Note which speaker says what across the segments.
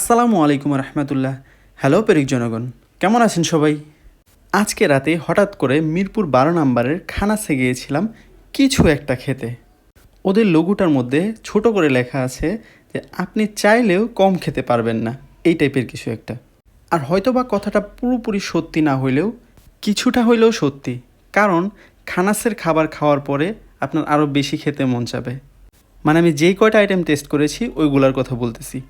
Speaker 1: আসসালামু আলাইকুম রহমতুল্লাহ। হ্যালো, পেরিক জনগণ। কেমন আছেন সবাই? আজকে রাতে হঠাৎ করে মিরপুর বারো নম্বরের খানাসে গিয়েছিলাম কিছু একটা খেতে। ওদের লঘুটার মধ্যে ছোট করে লেখা আছে যে, আপনি চাইলেও কম খেতে পারবেন না। এই টাইপের কিছু একটা। আর হয়তোবা কথাটা পুরোপুরি সত্যি না হইলেও, কিছুটা হইলেও সত্যি। কারণ খানাসের খাবার খাওয়ার পরে আপনার আরও বেশি খেতে মন চাবে। মানে আমি যেই কয়টা আইটেম টেস্ট করেছি, ওইগুলার কথা বলতেছি।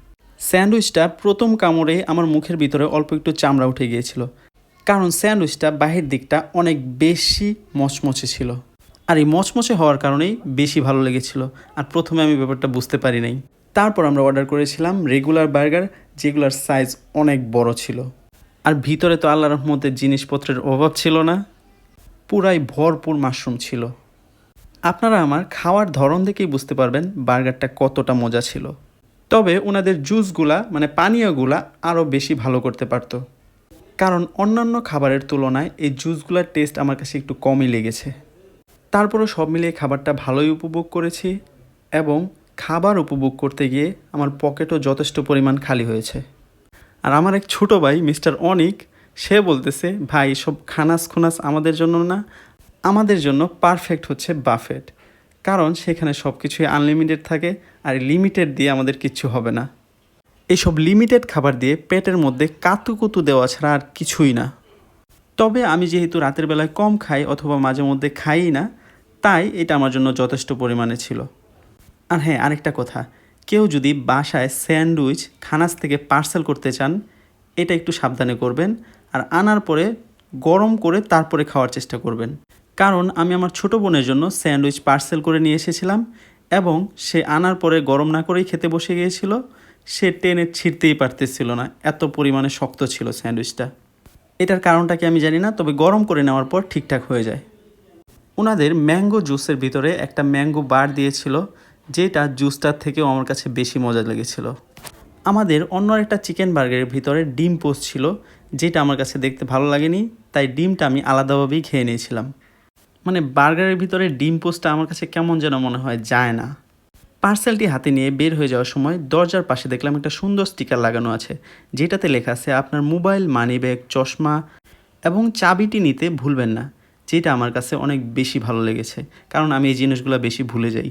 Speaker 1: স্যান্ডউইচটা প্রথম কামড়ে আমার মুখের ভিতরে অল্প একটু চামড়া উঠে গিয়েছিল। কারণ স্যান্ডউইচটা বাহির দিকটা অনেক বেশি মচমচে ছিল। আর এই মচমচে হওয়ার কারণেই বেশি ভালো লেগেছিল। আর প্রথমে আমি ব্যাপারটা বুঝতে পারি নাই। তারপর আমরা অর্ডার করেছিলাম রেগুলার বার্গার যেগুলোর সাইজ অনেক বড় ছিল। আর ভিতরে তো আল্লাহর মধ্যে জিনিসপত্রের অভাব ছিল না। পুরাই ভরপুর মাশরুম ছিল। আপনারা আমার খাওয়ার ধরন দেখেই বুঝতে পারবেন বার্গারটা কতটা মজা ছিল। তবে ওনাদের জুসগুলা মানে পানীয়গুলা আরও বেশি ভালো করতে পারতো। কারণ অন্যান্য খাবারের তুলনায় এই জুসগুলার টেস্ট আমার কাছে একটু কমই লেগেছে। তারপরও সব মিলিয়ে খাবারটা ভালোই উপভোগ করেছি এবং খাবার উপভোগ করতে গিয়ে আমার পকেটও যথেষ্ট পরিমাণ খালি হয়েছে। আর আমার এক ছোটো ভাই, মিস্টার অনিক, সে বলতেছে, ভাই, সব খানাস খুনাস আমাদের জন্য না, আমাদের জন্য পারফেক্ট হচ্ছে বাফেট। কারণ সেখানে সব কিছুই আনলিমিটেড থাকে আর লিমিটেড দিয়ে আমাদের কিচ্ছু হবে না। এইসব লিমিটেড খাবার দিয়ে পেটের মধ্যে কাতুকুতু দেওয়া ছাড়া আর কিছুই না। তবে আমি যেহেতু রাতের বেলায় কম খাই অথবা মাঝে মধ্যে খাই না, তাই এটা আমার জন্য যথেষ্ট পরিমাণে ছিল। আর হ্যাঁ আরেকটা কথা, কেউ যদি বাসায় স্যান্ডউইচ, খানাস থেকে পার্সেল করতে চান, এটা একটু সাবধানে করবেন, আর আনার পরে গরম করে তারপরে খাওয়ার চেষ্টা করবেন। কারণ আমি আমার ছোটো বোনের জন্য স্যান্ডউইচ পার্সেল করে নিয়ে এসেছিলাম এবং সে আনার পরে গরম না করেই খেতে বসে গিয়েছিল। সে টেনে ছিঁড়তেই পারতেছিল না। এত পরিমাণে শক্ত ছিল স্যান্ডউইচটা। এটার কারণটা কি আমি জানি না, তবে গরম করে নেওয়ার পর ঠিকঠাক হয়ে যায়। ওনাদের ম্যাঙ্গো জুসের ভিতরে একটা ম্যাঙ্গো বার দিয়েছিল, যেটা জুসটার থেকেও আমার কাছে বেশি মজা লেগেছিল। আমাদের অন্য একটা চিকেন বার্গারের ভিতরে ডিম পোস্ট ছিল যেটা আমার কাছে দেখতে ভালো লাগেনি, তাই ডিমটা আমি আলাদাভাবেই খেয়ে নিয়েছিলাম। মানে বার্গারের ভিতরে ডিম পোস্টটা আমার কাছে কেমন যেন মনে হয় যায় না। পার্সেলটি হাতে নিয়ে বের হয়ে যাওয়ার সময় দরজার পাশে দেখলাম একটা সুন্দর স্টিকার লাগানো আছে, যেটাতে লেখা আছে, আপনার মোবাইল মানি ব্যাগ, চশমা এবং চাবিটি নিতে ভুলবেন না যেটা আমার কাছে অনেক বেশি ভালো লেগেছে, কারণ আমি এই জিনিসগুলো বেশি ভুলে যাই।